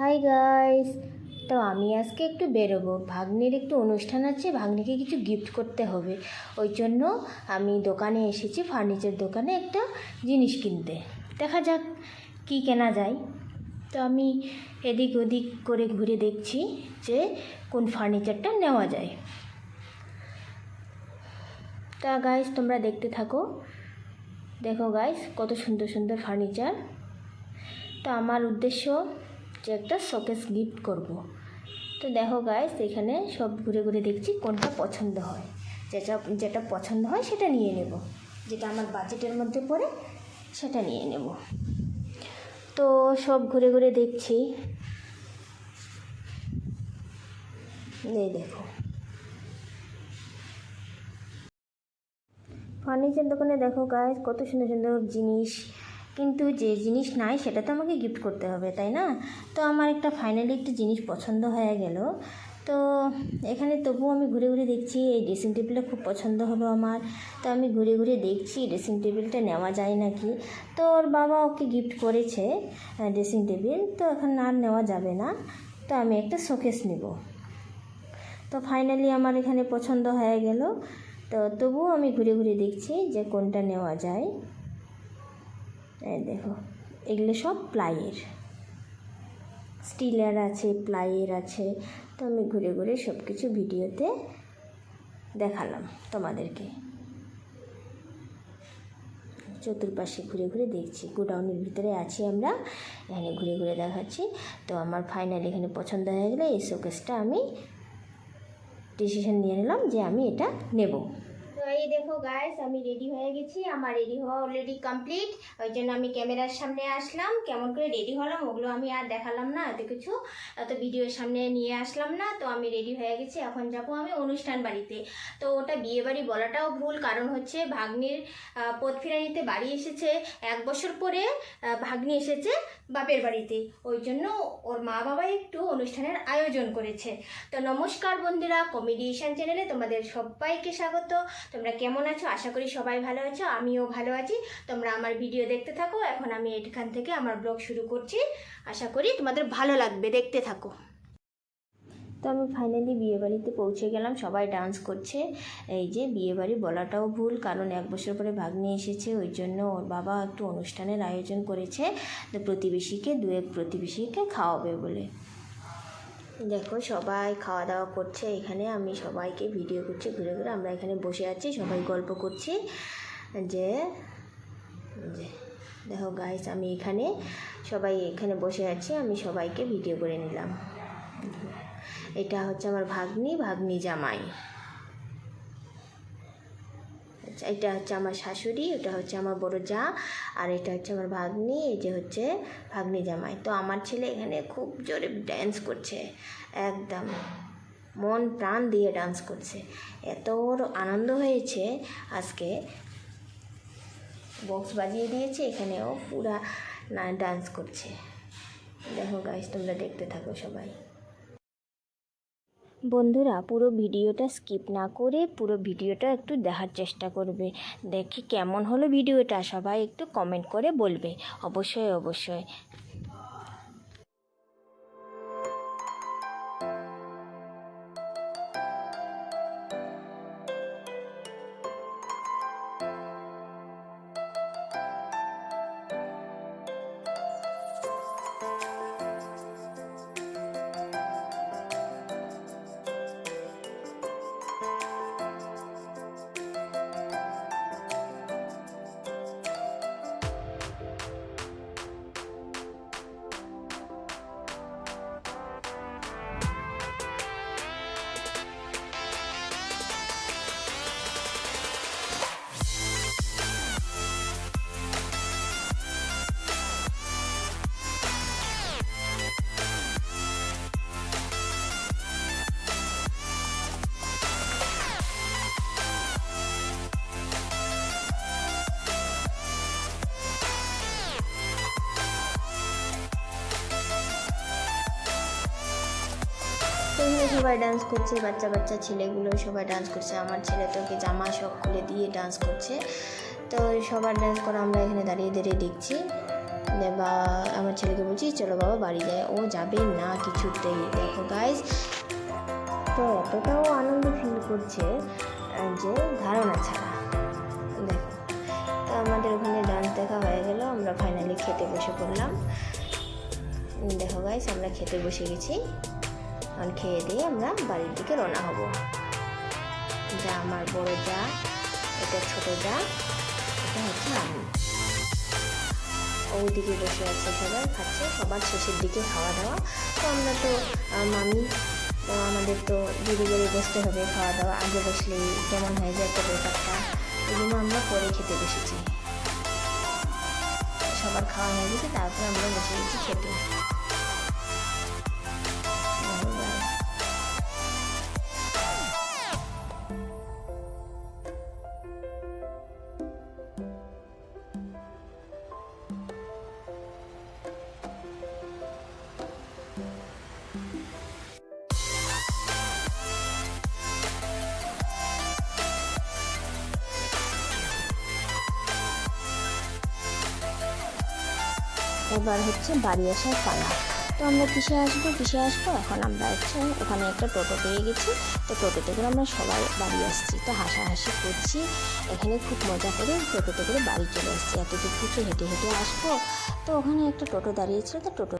Hi guys তো আমি আজকে একটু বেরোবো। ভাগ্নির একটু অনুষ্ঠান আছে, ভাগ্নিকে কিছু গিফট করতে হবে। ওই জন্য আমি দোকানে এসেছি ফার্নিচার দোকানে একটা জিনিস কিনতে। দেখা যাক কি কেনা যায়। তো আমি এদিক ওদিক করে ঘুরে দেখছি যে কোন ফার্নিচারটা নেওয়া যায়। তা গাইস তোমরা দেখতে থাকো। দেখো গাইস কত সুন্দর সুন্দর ফার্নিচার তো আমার উদ্দেশ্য একটা শোকেস গিফট করব। তো দেখো গাইস এখানে সব ঘুরে ঘুরে দেখছি কোনটা পছন্দ হয়। যেটা যেটা পছন্দ হয় সেটা নিয়ে নেব। যেটা আমার বাজেটের মধ্যে পড়ে সেটা নিয়ে নেব। তো সব ঘুরে ঘুরে দেখছি। এই দেখো। ফার্নিচার দোকানে দেখো গাইস কত সুন্দর সুন্দর জিনিস। কিন্তু যে জিনিস নাই, সেটা তো আমাকে গিফট করতে হবে, তাই না? তো আমার একটা ফাইনালি একটা জিনিস পছন্দ হয়ে গেল। তো এখানে তবুও আমি ঘুরে ঘুরে দেখছি, এই ড্রেসিং টেবিলটা খুব পছন্দ হলো আমার। তো আমি ঘুরে ঘুরে দেখছি ড্রেসিং টেবিলটা নেওয়া যায় নাকি? তো ওর বাবা ওকে গিফট করেছে ড্রেসিং টেবিল তো এখন আর নেওয়া যাবে না। তো আমি একটা শোকেস নেব। তো ফাইনালি আমার এখানে পছন্দ হয়ে গেল। তো তবুও আমি ঘুরে ঘুরে দেখছি যে কোনটা নেওয়া যায়। দেখো, এগুলো সব প্লাইয়ের স্টিলের আছে, প্লাইয়ের আছে। তো আমি ঘুরে ঘুরে সব কিছু ভিডিওতে দেখালাম তোমাদেরকে। চতুর্পাশে ঘুরে ঘুরে দেখছি, গোডাউনের ভিতরে আছি আমরা, এখানে ঘুরে ঘুরে দেখাচ্ছি। তো আমার ফাইনাল এখানে পছন্দ হয়ে গেলে এই শোকেসটা আমি ডিসিশন নিয়ে নিলাম যে আমি এটা নেব। তো এই দেখো গাইস আমি রেডি হয়ে গেছি। আমার রেডি হওয়া অলরেডি কমপ্লিট ওই জন্য আমি ক্যামেরার সামনে আসলাম। কেমন করে রেডি হলাম, ওগুলো আমি আর দেখালাম না, এত কিছু। এত ভিডিওর সামনে নিয়ে আসলাম না, তো আমি রেডি হয়ে গেছি। এখন যাব আমি অনুষ্ঠান বাড়িতে। তো ওটা বিয়ে বাড়ি বলাটাও ভুল, কারণ হচ্ছে ভাগ্নির পথফিরানিতে বাড়ি এসেছে। এক বছর পরে ভাগ্নি এসেছে বাপের বাড়িতে। ওই জন্য ওর মা বাবা একটু অনুষ্ঠানের আয়োজন করেছে। তো নমস্কার বন্ধুরা কমেডিয়েশন চ্যানেলে তোমাদের সবাইকে স্বাগত। তোমরা কেমন আছো? আশা করি সবাই ভালো আছো, আমিও ভালো আছি। তোমরা আমার ভিডিও দেখতে থাকো, এখন আমি এখান থেকে আমার ব্লগ শুরু করছি। আশা করি তোমাদের ভালো লাগবে, দেখতে থাকো। তো আমি ফাইনালি বিয়েবাড়িতে পৌঁছে গেলাম, সবাই ডান্স করছে। এই যে বিয়েবাড়ি বলাটাও ভুল, কারণ এক বছর পরে ভাগ্নে এসেছে, ওই জন্য ওর বাবা একটু অনুষ্ঠানের আয়োজন করেছে। তো প্রতিবেশীকে দু এক প্রতিবেশীকে খাওয়াবে বলে। দেখো, সবাই খাওয়া দাওয়া করছে এখানে, আমি সবাইকে ভিডিও করছি, ঘুরে ঘুরে আমরা এখানে বসে আছি, সবাই গল্প করছি। যে দেখো গাইস আমি এখানে, সবাই এখানে বসে আছি, আমি সবাইকে ভিডিও করে নিলাম। এটা হচ্ছে আমার ভাগ্নি ভাগ্নি জামাই। এটা হচ্ছে আমার শাশুড়ি, এটা হচ্ছে আমার বড় যা, আর এটা হচ্ছে আমার ভাগ্নি, এই যে হচ্ছে ভাগ্নি জামাই। তো আমার ছেলে এখানে খুব জোরে ড্যান্স করছে, একদম মন প্রাণ দিয়ে ডান্স করছে। এত ওর আনন্দ হয়েছে, আজকে বক্স বাজিয়ে দিয়েছে, এখানেও পুরা না ডান্স করছে। দেখো গাইস তোমরা দেখতে থাকো সবাই। বন্ধুরা, পুরো ভিডিওটা স্কিপ না করে পুরো ভিডিওটা একটু দেখার চেষ্টা করবে। দেখি কেমন হলো ভিডিওটা সবাই একটু কমেন্ট করে বলবে। অবশ্যই অবশ্যই। সবাই ডান্স করছে, বাচ্চা বাচ্চা ছেলেগুলো সবাই ডান্স করছে, আমার ছেলে তোকে জামা সব খুলে দিয়ে ডান্স করছে। তো সবার ডান্স করা আমরা এখানে দাঁড়িয়ে দাঁড়িয়ে দেখছি। বা আমার ছেলেকে বলছি, চলো বাবা বাড়ি যায়। ও যাবে না কিছুতেই। দেখো গাইজ তো এতটাও আনন্দ ফিল করছে যে ধারণা ছাড়া। দেখো, তো আমাদের ওখানে ডান্স দেখা হয়ে গেল, আমরা ফাইনালি খেতে বসে পড়লাম। দেখো গাইস আমরা খেতে বসে গেছি। আর খেয়ে দিয়ে আমরা বাড়ির দিকে রওনা হব। যা আমার বড় যা, এটা ছোট যা, এটা হচ্ছে আমি। ওইদিকে বসে আছে সবাই, খাচ্ছে সবার শেষের দিকে খাওয়া দাওয়া। তো আমরা তো মামি আমাদের তো দেরি করে বসতে হবে খাওয়া দাওয়া। আগে বসলেই কেমন হয়ে যায় একটা ব্যাপারটা জন্য আমরা পরে খেতে বসেছি। সবার খাওয়া হয়ে গেছে, তারপর আমরা বসে গেছি খেতে। এবার হচ্ছে বাড়ি আসার পালা। তো আমরা কিসে আসব? কিসে আসব? এখন আমরা হচ্ছে ওখানে একটা টোটো পেয়ে গেছি। তো টোটোতে করে আমরা সবাই বাড়ি আসছি। তো হাসাহাসি করছি। এখানে খুব মজা করে টোটোতে করে বাড়ি চলে আসছি। এত দূর থেকে হেঁটে হেঁটে আসব। তো ওখানে একটা টোটো দাঁড়িয়েছিল তো টোটো